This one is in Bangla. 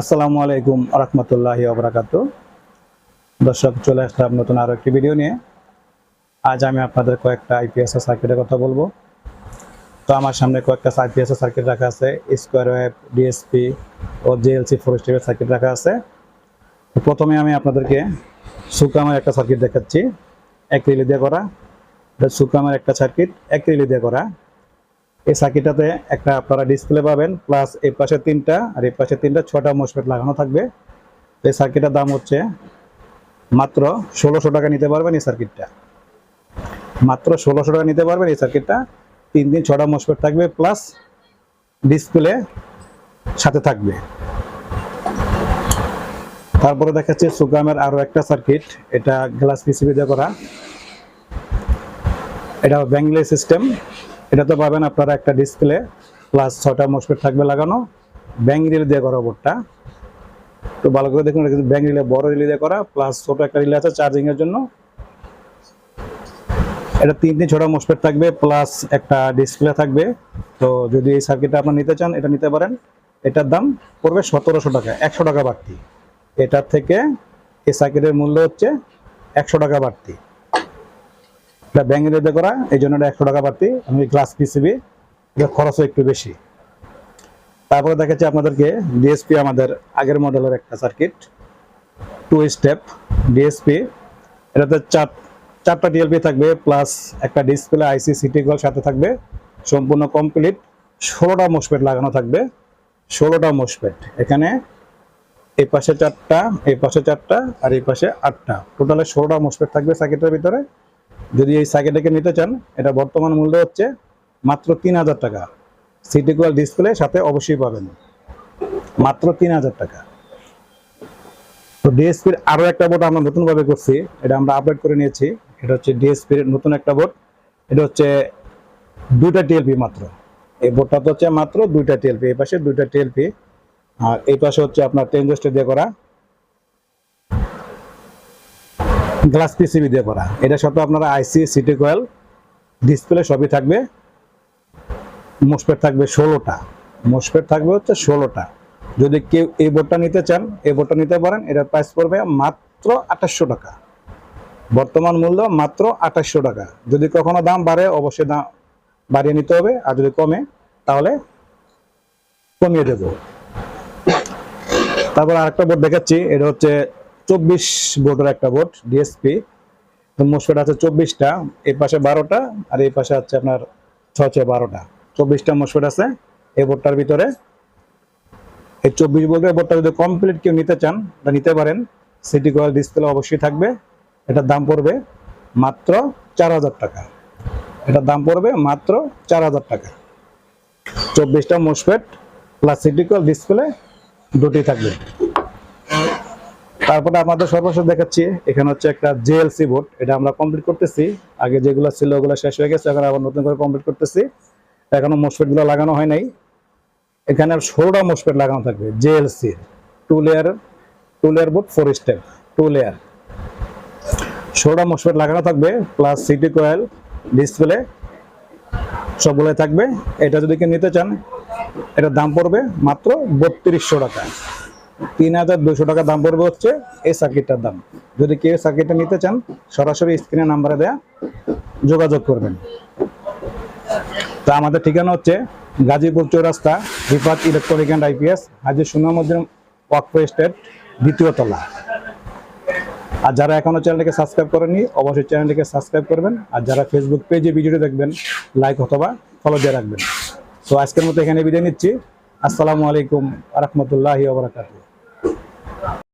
আসসালামু আলাইকুম রহমতুল্লাহি ওবরাকাত দর্শক, চলে আসলাম নতুন আরও একটি ভিডিও নিয়ে। আজ আমি আপনাদের কয়েকটা আইপিএস সার্কিটের কথা বলব। তো আমার সামনে কয়েকটা আইপিএস সার্কিট রাখা আছে। স্কোয়ার ওয়েব ডিএসপি ও জেএলসি ফোর স্টেপের সার্কিট রাখা আছে। প্রথমে আমি আপনাদেরকে সুকামের একটা সার্কিট দেখাচ্ছি। এক রিলি দিয়ে করা। সুকামের একটা সার্কিট এক রিলি দিয়ে করা। এই সার্কিটটাতে একটা আপনারা ডিসপ্লে পাবেন প্লাস এই পাশে তিনটা, আর এই পাশে তিনটা ছটা মসফেট লাগানো থাকবে। এই সার্কিটের দাম হচ্ছে মাত্র ষোলোশো টাকা নিতে পারবেন এই সার্কিটটা। মাত্র ষোলোশো টাকা নিতে পারবেন এই সার্কিটটা। তিন দিন ছটা মসফেট থাকবে প্লাস ডিসপ্লে সাথে থাকবে। তারপরে দেখাচ্ছে সুগামের আরও একটা সার্কিট, এটা গ্লাস পিসিবি দিয়ে করা। এটা ব্যাঙ্গলে সিস্টেম এটাতে পাবেন আপনারা একটা ডিসপ্লে প্লাস ছটা মসফেট থাকবে লাগানো। ব্যাং রিল দিয়ে করা বোর্ডটা তো ভালো করে দেখুন, এটা ব্যাং রিলে বড় রিলে দিয়ে করা প্লাস ছোট একটা রিলে আছে চার্জিং এর জন্য। এটা তিন তিন ছটা মসফেট থাকবে প্লাস একটা ডিসপ্লে থাকবে। তো যদি এই সার্কিটটা আপনার নিতে চান, এটা নিতে পারেন। এটার দাম পড়বে সতেরোশো টাকা, একশো টাকা বাড়তি। এটার থেকে এই সার্কিটের মূল্য হচ্ছে একশো টাকা বাড়তি। এটা ব্যাঙ্গে দিতে করা, এই জন্য একশো টাকা বাড়তি। আমি গ্লাস পিসিবি এটা খরচও একটু বেশি। তারপরে দেখাচ্ছি আপনাদেরকে ডিএসপি আমাদের আগের মডেলের একটা সার্কিট টু স্টেপ ডিএসপি এটাতে চার, চারটা ডিএলপি থাকবে প্লাস একটা ডিসপ্লে আইসি সিটি গল সাথে থাকবে। সম্পূর্ণ কমপ্লিট ষোলোটা মোসপেট লাগানো থাকবে। ষোলোটা মোসপেট এখানে এই পাশে চারটা, এই পাশে চারটা, আর এই পাশে আটটা। টোটালে ষোলোটা মোসপেট থাকবে সার্কিটের ভিতরে। যদি এই সাইকেলটাকে নিতে চান, এটা বর্তমান মূল্য হচ্ছে মাত্র তিন হাজার টাকা। সিটিকুয়াল ডিসপ্লে সাথে অবশ্যই পাবেন। মাত্র তিন হাজার টাকা। তো ডিএসপির আরও একটা বোর্ড আমরা নতুন ভাবে করছি, এটা আমরা আপডেট করে নিয়েছি। এটা হচ্ছে ডিএসপির নতুন একটা বোর্ড এটা হচ্ছে দুইটা টিএলপি মাত্র। এই বোর্ডটা তো হচ্ছে মাত্র দুইটা টিএলপি এই পাশে দুইটা টিএলপি আর এই পাশে হচ্ছে আপনার টেনজেস্টার দিয়ে করা। গ্লাস পিসিবি দিয়ে করা। এটা সাথে আপনারা আইসি সিটি কয়েল ডিসপ্লে সবই থাকবে। মোসপেট থাকবে ষোলোটা। মোসপেট থাকবে হচ্ছে ষোলোটা। যদি কেউ এই বোর্ডটা নিতে চান, এই বোর্ডটা নিতে পারেন, এটার প্রাইস পড়বে মাত্র আঠাশশো টাকা। বর্তমান মূল্য মাত্র আঠাশশো টাকা। যদি কখনো দাম বাড়ে, অবশ্যই দাম বাড়িয়ে নিতে হবে। আর যদি কমে, তাহলে কমিয়ে দেব। তারপর আরেকটা বোর্ড দেখাচ্ছি। এটা হচ্ছে চব্বিশ বোর্ডের একটা বোর্ড ডিএসপি মোসপেট আছে চব্বিশটা এই পাশে বারোটা আর এই পাশে আছে আপনার ছয় ছয় বারোটা। চব্বিশটা মোসপেট আছে এই বোর্ডটার ভিতরে। এই চব্বিশ বোর্ডের বোর্ডটা যদি কমপ্লিট কেউ নিতে চান এটা নিতে পারেন, সিটি কয়েল ডিসপ্লে অবশ্যই থাকবে। এটার দাম পড়বে মাত্র চার হাজার টাকা। এটার দাম পড়বে মাত্র চার হাজার টাকা। চব্বিশটা MOSFET plus CT coil display দুটি থাকবে। তারপরে আমাদের সর্বশেষ দেখাচ্ছি, এখানে হচ্ছে একটা জেএলসি বোর্ড, এটা আমরা কমপ্লিট করতেছি। আগে যেগুলো ছিল ওগুলো শেষ হয়ে গেছে, এখন আবার নতুন করে কমপ্লিট করতেছি। এখনও মোসপেটগুলো লাগানো হয় নাই। এখানে ষোলোটা মোসপেট লাগানো থাকবে, JLC, two layer two layer board four step two layer. ষোলোটা মোসপেট লাগানো থাকবে প্লাস সিটি কয়েল ডিসপ্লে সবগুলোই থাকবে। এটা যদি কেউ নিতে চান, এটার দাম পড়বে মাত্র বত্রিশশো টাকা। তিন হাজার দুশো টাকা দাম পড়বে হচ্ছে এই সার্কিটটার দাম। যদি কেউ সার্কিটটা নিতে চান, সরাসরি স্ক্রিনে নাম্বারে দেয়া যোগাযোগ করবেন। তা আমাদের ঠিকানা হচ্ছে Gazipur Chowrasta Rifat electronic and IPS, Haji Sunamuddin Waqf estate, দ্বিতীয় তলা। আর যারা এখনও চ্যানেলটিকে সাবস্ক্রাইব করেনি অবশ্যই চ্যানেলটিকে সাবস্ক্রাইব করবেন। আর যারা ফেসবুক পেজে ভিডিওটি দেখবেন লাইক অথবা ফলো দিয়ে রাখবেন। তো আজকের মতো এখানে বিদায় নিচ্ছি। আসসালামু আলাইকুম রহমতুল্লাহি ওবরাকাতুহ